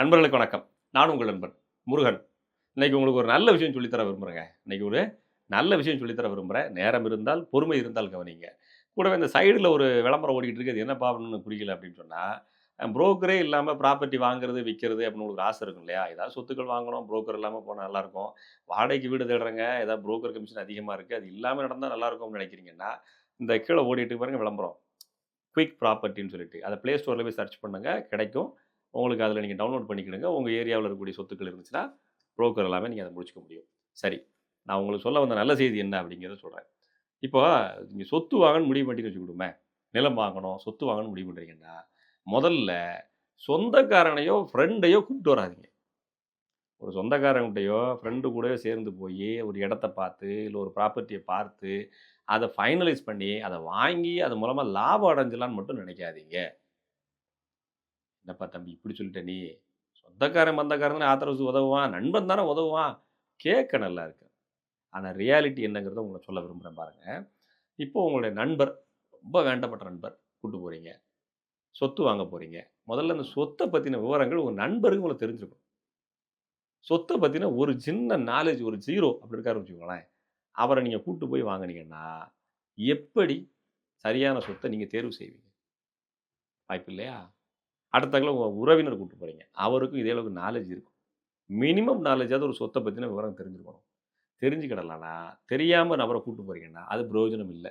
நண்பர்களுக்கு வணக்கம். நான் உங்கள் நண்பன் முருகன். இன்னைக்கு உங்களுக்கு ஒரு நல்ல விஷயம் சொல்லித்தர விரும்புகிறேங்க இன்னைக்கு ஒரு நல்ல விஷயம் சொல்லித்தர விரும்புகிறேன் நேரம் இருந்தால் பொறுமை இருந்தால் கவனிங்க. கூடவே இந்த சைடில் ஒரு விளம்பரம் ஓடிக்கிட்டு இருக்குது என்ன பாவம்னு புரியல அப்படின்னு சொன்னால் புரோக்கரே இல்லாமல் ப்ராப்பர்ட்டி வாங்குறது விற்கிறது அப்படின்னு உங்களுக்கு ஆசை இருக்கும் இல்லையா? ஏதாவது சொத்துக்கள் வாங்கணும் புரோக்கர் இல்லாமல் போனால் நல்லாயிருக்கும் வாடகைக்கு வீடு தேடுறேங்க. ஏதாவது புரோக்கர் கமிஷன் அதிகமாக இருக்குது அது இல்லாமல் நடந்தால் நல்லாயிருக்கும்னு நினைக்கிறீங்கன்னா இந்த கீழே ஓடிட்டு பாருங்கள் விளம்பரம். குயிக் ப்ராப்பர்ட்டின்னு சொல்லிட்டு. அதை ப்ளே ஸ்டோரில் போய் சர்ச் பண்ணுங்க. கிடைக்கும். உங்களுக்கு அதில் நீங்கள் டவுன்லோட் பண்ணிக்கிடுங்க. உங்கள் ஏரியாவில் இருக்கக்கூடிய சொத்துக்கள் இருந்துச்சுன்னா புரோக்கர் எல்லாமே நீங்கள் அதை முடிச்சுக்க முடியும். சரி. நான் உங்களுக்கு சொல்ல வந்த நல்ல செய்தி என்ன அப்படிங்கிறத சொல்கிறேன் இப்போ நீங்கள் சொத்து வாங்கன்னு முடிவு பண்ணிட்டு வச்சுக்கிடுமே. நிலம் வாங்கணும் சொத்து வாங்கணும்னு முடிவு பண்ணுறீங்கன்னா முதல்ல சொந்தக்காரனையோ ஃப்ரெண்டையோ கூப்பிட்டு வராதீங்க. ஒரு சொந்தக்காரங்கிட்டையோ ஃப்ரெண்டு கூட சேர்ந்து போய் ஒரு இடத்த பார்த்து இல்லை ஒரு ப்ராப்பர்ட்டியை பார்த்து அதை ஃபைனலைஸ் பண்ணி அதை வாங்கி அது மூலமாக லாபம் அடைஞ்சலான்னு மட்டும் நினைக்காதீங்க. என்னப்பா தம்பி இப்படி சொல்லிட்ட நீ? சொந்தக்காரன் பந்தக்காரன் ஆத்திரவசு உதவுவான் நண்பன் தானே உதவுவான். கேட்க நல்லா இருக்கு. ஆனால் ரியாலிட்டி என்னங்கிறத உங்களை சொல்ல விரும்புகிறேன் பாருங்கள் இப்போ உங்களுடைய நண்பர் ரொம்ப வேண்டப்பட்ட நண்பர் கூப்பிட்டு போகிறீங்க சொத்து வாங்க போகிறீங்க முதல்ல அந்த சொத்தை பற்றின விவரங்கள் உங்கள் நண்பருக்கு உங்களுக்கு தெரிஞ்சுக்கணும் சொத்தை பற்றின ஒரு சின்ன நாலேஜ் ஒரு ஜீரோ அப்படி இருக்காரு வச்சுக்கோங்களேன். அவரை நீங்கள் கூப்பிட்டு போய் வாங்குனீங்கன்னா எப்படி சரியான சொத்தை நீங்கள் தேர்வு செய்வீங்க? வாய்ப்பு இல்லையா அடுத்தங்கள உங்கள் உறவினர் கூட்டு போகிறீங்க அவருக்கும் இதே அளவுக்கு நாலேஜ் இருக்கும். மினிமம் நாலேஜாவது ஒரு சொத்தை பற்றின விவரம் தெரிஞ்சுக்கணும் தெரிஞ்சுக்கிடலாம்னா தெரியாமல் நபரை கூப்பிட்டு போகிறீங்கன்னா அது பிரயோஜனம் இல்லை.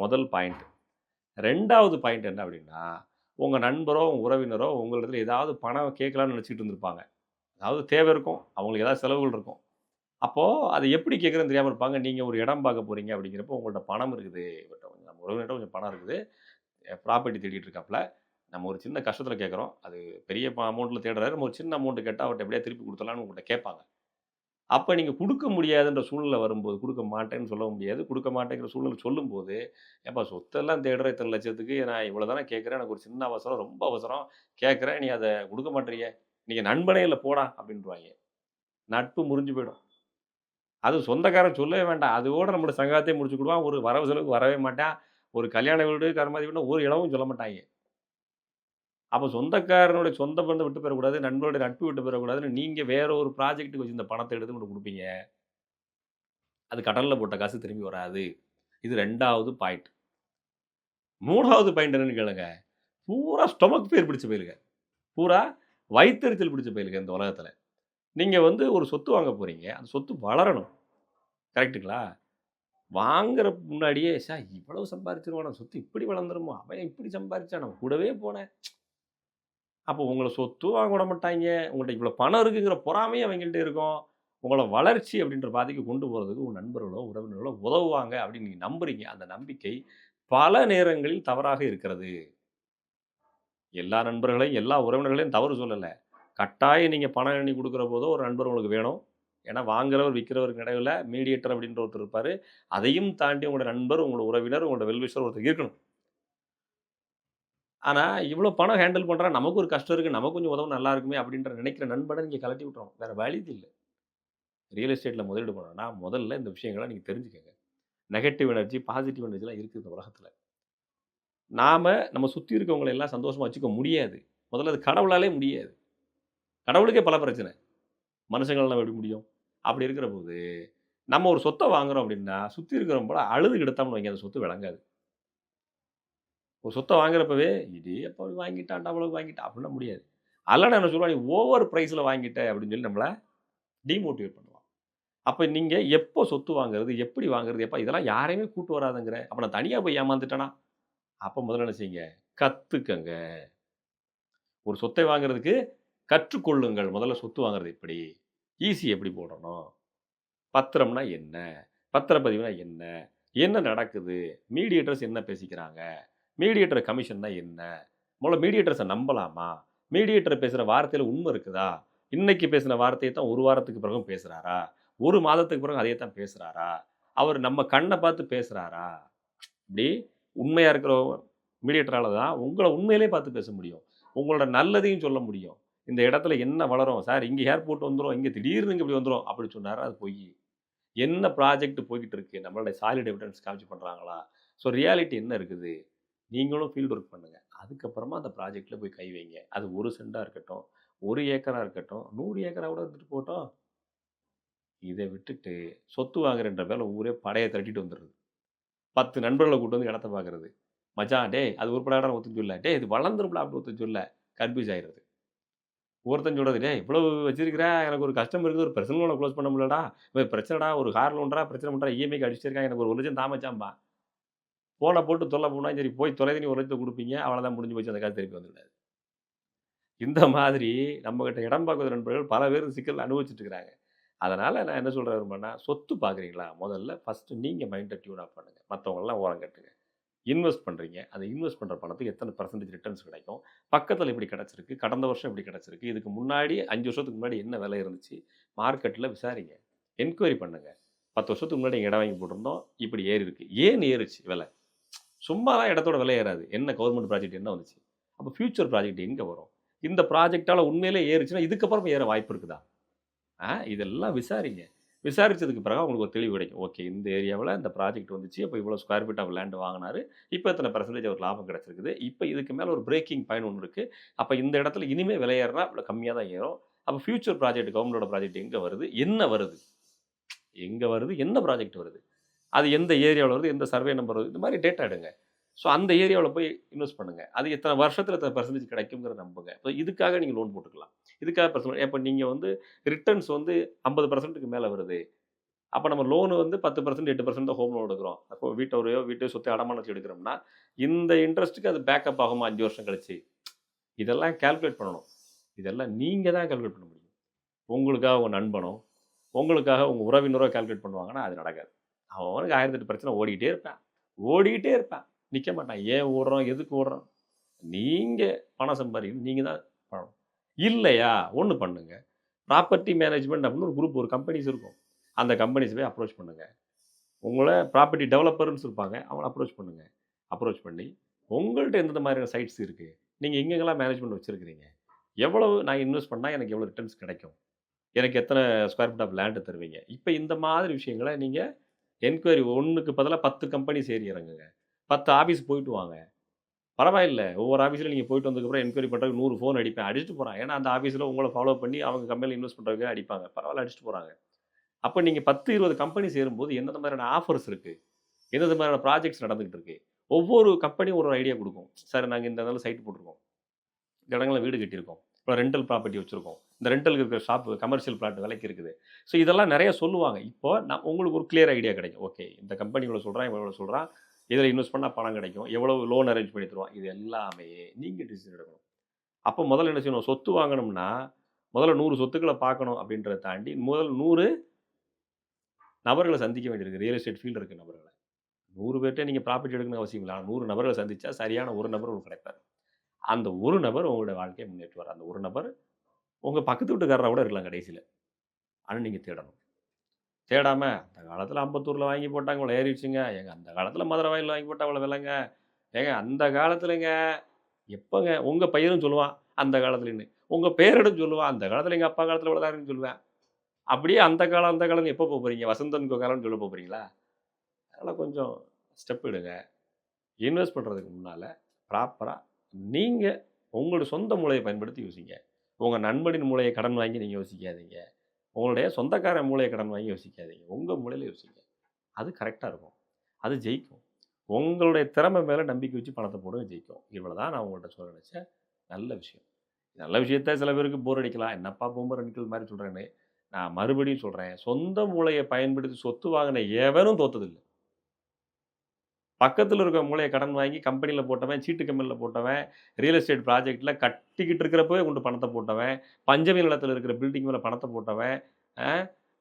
முதல் பாயிண்ட் ரெண்டாவது பாயிண்ட் என்ன அப்படின்னா உங்கள் நண்பரோ உங்கள் உறவினரோ உங்களிடத்துல ஏதாவது பணம் கேட்கலான்னு நினச்சிட்டு இருந்திருப்பாங்க. அதாவது தேவை இருக்கும். அவங்களுக்கு ஏதாவது செலவுகள் இருக்கும். அப்போது அதை எப்படி கேட்குறதுன்னு தெரியாமல் இருப்பாங்க. நீங்கள் ஒரு இடம் பார்க்க போகிறீங்க அப்படிங்கிறப்போ உங்கள்கிட்ட பணம் இருக்குது. இவர்கிட்ட கொஞ்சம் நம்ம உறவினர்கிட்ட கொஞ்சம் பணம் இருக்குது. ப்ராப்பர்ட்டி தேடிட்டு இருக்காப்புல நம்ம ஒரு சின்ன கஷ்டத்தில் கேட்குறோம். அது பெரிய அமௌண்ட்டில் தேடுறாரு. நம்ம ஒரு சின்ன அமௌண்ட்டு கேட்டால் அவர்கிட்ட எப்படியா திருப்பி கொடுத்தலாம்னு உங்கள்கிட்ட கேட்பாங்க. அப்போ நீங்கள் கொடுக்க முடியாதுன்ற சூழ்நிலை வரும்போது கொடுக்க மாட்டேன்னு சொல்ல முடியாது. கொடுக்க மாட்டேங்கிற சூழ்நிலை சொல்லும்போது ஏப்பா சொத்தெல்லாம் தேடுற இத்தனை லட்சத்துக்கு நான் இவ்வளோ தானே கேட்குறேன். எனக்கு ஒரு சின்ன அவசரம் ரொம்ப அவசரம். கேட்குறேன். நீ அதை கொடுக்க மாட்டேறிய. நீங்கள் நண்பனே இல்லை போடா அப்படின்றாங்க நட்பு முறிஞ்சு போயிடும். அது சொந்தக்காரன் சொல்லவே வேண்டாம். அதோட நம்மளோட சங்காத்தையே முடிச்சுக்கிடுவான். ஒரு வரவு செலவுக்கு வரவே மாட்டான். ஒரு கல்யாண வீடு கருமாதி வீடு ஒரு இடமும் சொல்ல மாட்டாங்க. அப்போ சொந்தக்காரனுடைய சொந்த பந்தம் விட்டு பெறக்கூடாது நண்பருடைய நட்பு விட்டு பெறக்கூடாதுன்னு நீங்கள் வேற ஒரு ப்ராஜெக்ட்டுக்கு வச்சு இந்த பணத்தை எடுத்து கொண்டு கொடுப்பீங்க. அது கடலில் போட்ட காசு திரும்பி வராது. இது ரெண்டாவது பாயிண்ட் மூணாவது பாயிண்ட் என்னன்னு கேளுங்க. பூரா ஸ்டொமக் பேர் பிடிச்ச போயிருங்க. பூரா வயிற்றுச்சல் பிடிச்ச போயிருங்க இந்த உலகத்தில். நீங்கள் வந்து ஒரு சொத்து வாங்க போகிறீங்க அந்த சொத்து வளரணும். கரெக்ட்டுங்களா? வாங்குற முன்னாடியே சார் இவ்வளவு சம்பாரிச்சிருவான். சொத்து இப்படி வளர்ந்துருமோ? அவன் இப்படி சம்பாரிச்சான். நான் கூடவே போனேன். அப்போ உங்களை சொத்து வாங்க விட மாட்டாங்க உங்கள்கிட்ட இவ்வளோ பணம் இருக்குங்கிற பொறாமையே அவங்கள்ட்ட இருக்கும். உங்களை வளர்ச்சி அப்படின்ற பாதைக்கு கொண்டு போகிறதுக்கு உங்கள் நண்பர்களோ உறவினர்களோ உதவுவாங்க அப்படின்னு நீங்கள் நம்புறீங்க. அந்த நம்பிக்கை பல நேரங்களில் தவறாக இருக்கிறது. எல்லா நண்பர்களையும் எல்லா உறவினர்களையும் தவறு சொல்லலை. கட்டாயம் நீங்கள் பணம் எண்ணி கொடுக்குற போதோ ஒரு நண்பர் உங்களுக்கு வேணும். ஏன்னா வாங்குறவர் விற்கிறவருக்கு இடையில மீடியேட்டர் அப்படின்ற ஒருத்தர் இருப்பார். அதையும் தாண்டி உங்களோட நண்பர் உங்களோட உறவினர் உங்களோட வெல்விஷர் ஒருத்தர் இருக்கணும். ஆனால் இவ்வளோ பணம் ஹேண்டில் பண்ணுறா நமக்கு ஒரு கஷ்டம் இருக்குது நமக்கு கொஞ்சம் உதவும் நல்லா இருக்குமே அப்படின்ற நினைக்கிற நண்பனை நீங்கள் கலட்டி விட்டுறோம் வேறு வழி இல்லை. ரியல் எஸ்டேட்டில் முதலீடு பண்ணணும்னா முதல்ல இந்த விஷயங்களை நீங்கள் தெரிஞ்சுக்கங்க. நெகட்டிவ் எனர்ஜி பாசிட்டிவ் எனர்ஜிலாம் இருக்குது இந்த உலகத்தில். நாம் நம்ம சுற்றி இருக்கவங்களை எல்லாம் சந்தோஷமாக வச்சுக்க முடியாது. முதல்ல அது கடவுளாலே முடியாது. கடவுளுக்கே பல பிரச்சனை. மனுஷங்களால் எப்படி முடியும்? அப்படி இருக்கிற போது நம்ம ஒரு சொத்தை வாங்குகிறோம் அப்படின்னா சுற்றி இருக்கிறவங்க அழுது கெடுத்தாமல் வைங்க அந்த சொத்து விளங்காது. ஒரு சொத்தை வாங்குறப்பவே இது எப்போ வாங்கிட்டான் அவ்வளவு வாங்கிட்டான் அப்படிலாம் முடியாது. அல்லடா என்ன சொல்லுவா நீ ஓவர் ப்ரைஸில் வாங்கிட்ட அப்படின்னு சொல்லி நம்மளை டிமோட்டிவேட் பண்ணுவான். அப்போ நீங்கள் எப்போ சொத்து வாங்குறது எப்படி வாங்குறது எப்போ இதெல்லாம் யாரையுமே கூட்டு வராதுங்கிற. அப்போ நான் தனியாக போய் ஏமாந்துட்டேனா? அப்போ முதல்ல என்ன செய்யுங்க? கற்றுக்கங்க ஒரு சொத்தை வாங்குறதுக்கு கற்றுக்கொள்ளுங்கள். முதல்ல சொத்து வாங்குறது எப்படி? ஈஸி எப்படி போடணும்? பத்திரம்னா என்ன? பத்திரப்பதிவுனா என்ன? என்ன நடக்குது? மீடியேட்டர்ஸ் என்ன பேசிக்கிறாங்க? மீடியேட்டர் கமிஷன்னா என்ன? முதல்ல மீடியேட்டர்ஸை நம்பலாமா? மீடியேட்டர் பேசுகிற வார்த்தையில் உண்மை இருக்குதா? இன்னைக்கு பேசின வார்த்தையை தான் ஒரு வாரத்துக்கு பிறகும் பேசுகிறாரா ஒரு மாதத்துக்கு பிறகு அதே தான் பேசுகிறாரா அவர் நம்ம கண்ணை பார்த்து பேசுகிறாரா இப்படி உண்மையாக இருக்கிற மீடியேட்டரால் தான் உங்களை உண்மையிலே பார்த்து பேச முடியும். உங்களோட நல்லதையும் சொல்ல முடியும். இந்த இடத்துல என்ன வளரும்? சார் இங்கே ஏர்போர்ட் வந்துடும் இங்கே திடீர்னு இங்கே இப்படி வந்துடும் அப்படி சொன்னார்? அது போய். என்ன ப்ராஜெக்ட் போய்கிட்டு இருக்கு? நம்மளோட சாலிட் எவிடன்ஸ் காமிச்சு பண்ணுறாங்களா ஸோ ரியாலிட்டி என்ன இருக்குது? நீங்களும் ஃபீல்டு ஒர்க் பண்ணுங்கள் அதுக்கப்புறமா அந்த ப்ராஜெக்டில் போய் கை வைங்க. அது ஒரு சென்டாக இருக்கட்டும் ஒரு ஏக்கராக இருக்கட்டும் நூறு ஏக்கராக கூட எடுத்துகிட்டு போட்டோம். இதை விட்டுட்டு சொத்து வாங்குறன்ற பேரில் ஊரே படையை திரட்டிட்டு வந்துடுது. பத்து நண்பர்களை கூட்டு வந்து இடத்த பார்க்குறது மச்சான் டே அது ஒரு படம் இடம் ஒத்துன்னு சொல்ல டே இது வளர்ந்துருப்பல அப்படி ஒத்துன்னு சொல்ல கன்ஃபியூஸ் ஆயிடுது ஒருத்தன் சொல்கிறது டே இவ்வளோ வச்சிருக்கிற எனக்கு ஒரு கஷ்டம் இருக்குது ஒரு பிரச்சனை லோனை க்ளோஸ் பண்ண முடியலடா. இப்போ பிரச்சனைடா ஒரு கார் லோன்றா பிரச்சனை பண்ணுறா இஎம்ஐக்கு அடிச்சிருக்காங்க எனக்கு ஒரு ஒரு லட்சம் தாமச்சாம்பா போனை போட்டு தொல்லை போனால் சரி போய் தொலை தண்ணி ஒரு லட்சத்தை கொடுப்பீங்க. அவ்வளோதான் முடிஞ்சு போச்சு அந்த காசு திருப்பி வந்துடாது இந்த மாதிரி நம்மக்கிட்ட இடம் பார்க்குற நண்பர்கள் பல பேர் சிக்கல் அனுபவிச்சுட்டு இருக்கிறாங்க. அதனால் நான் என்ன சொல்கிறேன் விரும்புனா சொத்து பார்க்குறீங்களா? முதல்ல ஃபஸ்ட்டு நீங்கள் மைண்டை டியூன் ஆஃப் பண்ணுங்கள் மற்றவங்களெலாம் ஓரம் கட்டுங்க. இன்வெஸ்ட் பண்ணுறீங்க அந்த இன்வெஸ்ட் பண்ணுற பணத்துக்கு எத்தனை பர்சன்டேஜ் ரிட்டர்ன்ஸ் கிடைக்கும்? பக்கத்தில் இப்படி கிடச்சிருக்கு. கடந்த வருஷம் இப்படி கிடச்சிருக்கு. இதுக்கு முன்னாடி அஞ்சு வருஷத்துக்கு முன்னாடி என்ன விலை இருந்துச்சு? மார்க்கெட்டில் விசாரிங்க. என்கொயரி பண்ணுங்கள் பத்து வருஷத்துக்கு முன்னாடி இடம் வாங்கி போட்டிருந்தோம். இப்படி ஏறி இருக்குது ஏன் ஏறுச்சு விலை? சும்மாலாம் இடத்தோட விலை ஏறாது. என்ன கவர்மெண்ட் ப்ராஜெக்ட் என்ன வந்துச்சு? அப்போ ஃபியூச்சர் ப்ராஜெக்ட் எங்கே வரும்? இந்த ப்ராஜெக்டால் உண்மையிலே ஏறுச்சுன்னா இதுக்கப்புறம் ஏற வாய்ப்பு இருக்குதா? ஆ இதெல்லாம் விசாரிங்க. விசாரிச்சதுக்கு பிறகு உங்களுக்கு ஒரு தெளிவு கிடைக்கும். ஓகே இந்த ஏரியாவில் இந்த ப்ராஜெக்ட் வந்துச்சு. அப்போ இவ்வளோ ஸ்கொயர் ஃபீட் ஆஃப் லேண்ட் வாங்கினாரு. இப்போ இத்தனை பர்சன்டேஜ் ஒரு லாபம் கிடச்சிருக்குது? இப்போ இதுக்கு மேலே ஒரு பிரேக்கிங் பாயிண்ட் ஒன்று இருக்குது அப்போ இந்த இடத்துல இனிமேல் விலை ஏறினா இவ்வளோ கம்மியாக தான் ஏறும். அப்போ ஃபியூச்சர் ப்ராஜெக்ட் கவர்மெண்டோட ப்ராஜெக்ட் எங்கே வருது? என்ன வருது? எங்கே வருது? என்ன ப்ராஜெக்ட் வருது? அது எந்த ஏரியாவில் வருது எந்த சர்வே நம்பர் வருது இந்த மாதிரி டேட்டா எடுங்க. ஸோ அந்த ஏரியாவில் போய் இன்வெஸ்ட் பண்ணுங்கள் அது எத்தனை வருஷத்தில் எத்தனை பர்சன்டேஜ் கிடைக்குங்கிற நம்புங்க. ஸோ இதுக்காக நீங்கள் லோன் போட்டுக்கலாம். இதுக்காக பர்சன்ட் இப்போ நீங்கள் வந்து ரிட்டர்ன்ஸ் வந்து ஐம்பது பர்சன்ட்டுக்கு மேலே வருது. அப்போ நம்ம லோனு வந்து பத்து பர்சன்ட் எட்டு பர்சன்ட் தான் ஹோம் லோன் எடுக்கிறோம். அப்போ வீட்டோரையோ வீட்டையோ சொத்தை அடமான வச்சு எடுக்கிறோம்னா இந்த இன்ட்ரெஸ்ட்டுக்கு அது பேக்கப் ஆகுமா? அஞ்சு வருஷம் கழிச்சு. இதெல்லாம் கால்குலேட் பண்ணணும். இதெல்லாம் நீங்கள் தான் கால்குலேட் பண்ண முடியும். உங்களுக்காக உங்கள் நண்பனோ உங்களுக்காக உங்கள் உறவினரோ கால்குலேட் பண்ணுவாங்கன்னா அது நடக்காது. அவனுக்கு ஆயிரத்தெட்டு பிரச்சனை ஓடிக்கிட்டே இருப்பேன். ஓடிக்கிட்டே இருப்பேன். நிற்க மாட்டான். ஏன் ஓடுறோம் எதுக்கு ஓடுறோம் நீங்கள் பணம் சம்பாதிக்கணும். நீங்கள் தான் பணம். இல்லையா? ஒன்று பண்ணுங்க. ப்ராப்பர்ட்டி மேனேஜ்மெண்ட் அப்படின்னு ஒரு குரூப் ஒரு கம்பெனிஸ் இருக்கும். அந்த கம்பெனிஸ் போய் அப்ரோச் பண்ணுங்கள் உங்களை ப்ராப்பர்ட்டி டெவலப்பர்னு இருப்பாங்க அவங்கள அப்ரோச் பண்ணுங்கள் அப்ரோச் பண்ணி உங்கள்கிட்ட எந்தெந்த மாதிரியான சைட்ஸ் இருக்குது நீங்கள் எங்கெங்கெல்லாம் மேனேஜ்மெண்ட் வச்சுருக்கிறீங்க? எவ்வளவு நான் இன்வெஸ்ட் பண்ணால் எனக்கு எவ்வளோ ரிட்டர்ன்ஸ் கிடைக்கும்? எனக்கு எத்தனை ஸ்கொயர் ஃபீட் ஆஃப் லேண்டு தருவீங்க? இப்போ இந்த மாதிரி விஷயங்களை நீங்கள் என்கொயரி ஒன்றுக்கு பதிலாக பத்து கம்பெனி சேரி இறங்குங்க பத்து ஆஃபீஸ் போயிட்டு வாங்க. பரவாயில்ல. ஒவ்வொரு ஆஃபீஸில் நீங்கள் போயிட்டு வந்ததுக்கப்புறம் என்கொயரி பண்ணுறதுக்கு நூறு ஃபோன் அடிப்பேன். அடிச்சுட்டு போகிறான் ஏன்னா அந்த ஆஃபீஸில் உங்களை ஃபாலோ பண்ணி அவங்க கம்பெனியில் இன்வெஸ்ட் பண்ணுறதுக்கு அடிப்பாங்க. பரவாயில்ல அடிச்சுட்டு போகிறாங்க அப்போ நீங்கள் பத்து இருபது கம்பெனி சேரும்போது எந்தெந்த மாதிரியான ஆஃபர்ஸ் இருக்குது எந்தெந்த மாதிரியான ப்ராஜெக்ட்ஸ் நடந்துகிட்டு இருக்கு? ஒவ்வொரு கம்பெனியும் ஒரு ஐடியா கொடுக்கும். சார் நாங்கள் இந்த இடத்துல சைட் போட்டிருக்கோம். இந்த இடங்களில் வீடு கட்டியிருக்கோம். இப்போ ரெண்டல் ப்ராப்பர்ட்டி வச்சுருக்கோம். இந்த ரெண்டலுக்கு இருக்கிற ஷாப்பு கமர்ஷியல் பிளாட் விலைக்கு இருக்குது. ஸோ இதெல்லாம் நிறைய சொல்லுவாங்க. இப்போ நான் உங்களுக்கு ஒரு கிளியர் ஐடியா கிடைக்கும். ஓகே இந்த கம்பெனி இவ்வளோ சொல்கிறான் இவ்வளோ சொல்கிறான் இதில் இன்வெஸ்ட் பண்ணால் பணம் கிடைக்கும். எவ்வளோ லோன் அரேஞ்ச் பண்ணி தருவான். இது எல்லாமே நீங்கள் டிசிஷன் எடுக்கணும். அப்போ முதல்ல என்ன செய்யணும்? சொத்து வாங்கணும்னா முதல்ல நூறு சொத்துக்களை பார்க்கணும் அப்படின்றத தாண்டி முதல் நூறு நபர்களை சந்திக்க வேண்டியிருக்கு. ரியல் எஸ்டேட் ஃபீல்டு இருக்குது நபர்களை. நூறு பேர்கிட்ட நீங்கள் ப்ராப்பர்ட்டி எடுக்கணும் அவசியம் இல்லை. ஆனால் நூறு நபர்களை சந்தித்தா சரியான ஒரு நபர் உங்களுக்கு கிடைப்பார். அந்த ஒரு நபர் உங்களுடைய வாழ்க்கையை முன்னேற்றுவார். அந்த ஒரு நபர் உங்கள் பக்கத்து வீட்டுக்காரராக கூட இருக்கலாம் கடைசியில். ஆனால் நீங்கள் தேடணும். தேடாமல் அந்த காலத்தில் அம்பத்தூரில் வாங்கி போட்டாங்க இவ்வளோ ஏறிடுச்சுங்க ஏங்க அந்த காலத்தில் மதுரை வாயில் வாங்கி போட்டால் அவ்வளோ விலைங்க? ஏங்க அந்த காலத்துலங்க எப்போங்க உங்கள் பையனும் சொல்லுவான் அந்த காலத்துலன்னு. உங்கள் பேரிடம் சொல்லுவான் அந்த காலத்தில் எங்கள் அப்பா காலத்தில் இவ்வளோ தான் சொல்லுவேன். அப்படியே அந்த காலம் அந்த காலம் எப்போ போக போகிறீங்க வசந்தன் காலம்னு சொல்ல போகிறீங்களா அதனால் கொஞ்சம் ஸ்டெப் எடுங்க. இன்வெஸ்ட் பண்ணுறதுக்கு முன்னால் ப்ராப்பராக நீங்கள் உங்களோட சொந்த மூளையை பயன்படுத்தி யோசிங்க. உங்கள் நண்பனின் மூளையை கடன் வாங்கி நீங்கள் யோசிக்காதீங்க. உங்களுடைய சொந்தக்கார மூளையை கடன் வாங்கி யோசிக்காதீங்க. உங்கள் மூலையில் யோசிங்க. அது கரெக்டாக இருக்கும். அது ஜெயிக்கும். உங்களுடைய திறமை மேலே நம்பிக்கை வச்சு பணத்தை போடுங்க ஜெயிக்கும். இவ்வளோ தான் நான் உங்கள்கிட்ட சொல்ல நினச்ச நல்ல விஷயம். நல்ல விஷயத்த சில பேருக்கு போர் அடிக்கலாம். என்னப்பா பொம்பர் அடிக்கல் மாதிரி சொல்கிறேன்னு நான் மறுபடியும் சொல்கிறேன் சொந்த மூளையை பயன்படுத்தி சொத்து வாங்கின எவரும் தோத்ததில்லை. பக்கத்தில் இருக்க மூளையை கடன் வாங்கி கம்பெனியில் போட்டவன் சீட்டு கம்பெனியில் போட்டவன் ரியல் எஸ்டேட் ப்ராஜெக்டில் கட்டிக்கிட்டு இருக்கிறப்பவே கொண்டு பணத்தை போட்டவன் பஞ்சமி நிலத்தில் இருக்கிற பில்டிங் மேலே பணத்தை போட்டவன்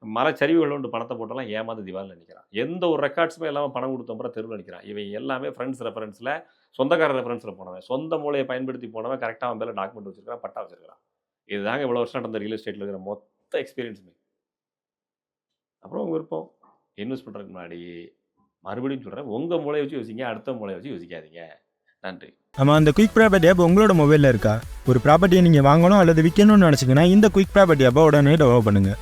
மரச்சரிவுகள் கொண்டு பணத்தை போட்டெல்லாம் ஏமாந்து திவாலில் நிற்கிறான் எந்த ஒரு ரெக்கார்ட்ஸுமே இல்லாமல் பணம் கொடுத்தப்பறம் தெருவில் நிற்கிறான் இவன் எல்லாமே ஃப்ரெண்ட்ஸ் ரெஃபரன்ஸில் சொந்தக்கார ரெஃபரன்ஸில் போனவன். சொந்த மூளையை பயன்படுத்தி போனவன் கரெக்டாக அவன் மேலே டாக்குமெண்ட் வச்சிருக்கான் பட்டா வச்சிருக்கான் இதுதாங்க இவ்வளோ வருஷம் நடந்த ரியல் எஸ்டேட்டில் இருக்கிற மொத்த எக்ஸ்பீரியன்ஸுமே அப்புறம் விருப்பம் இன்வெஸ்ட் பண்ணுறதுக்கு முன்னாடி மறுபடியும் சொல்கிறேன் உங்கள் மூளையை வச்சு யோசிங்க அடுத்த மூளையை வச்சு யோசிக்காதீங்க. நன்றி. ஆமாம் அந்த குயிக் ப்ராப்பர்ட்டி ஆப் உங்களோட மொபைலில் இருக்கா? ஒரு ப்ராப்பர்ட்டியை நீங்கள் வாங்கணும் அல்லது விற்கணும்னு நினச்சிங்கன்னா இந்த குயிக் ப்ராப்பர்ட்டி ஆப்பை உடனே டெவலப் பண்ணுங்கள்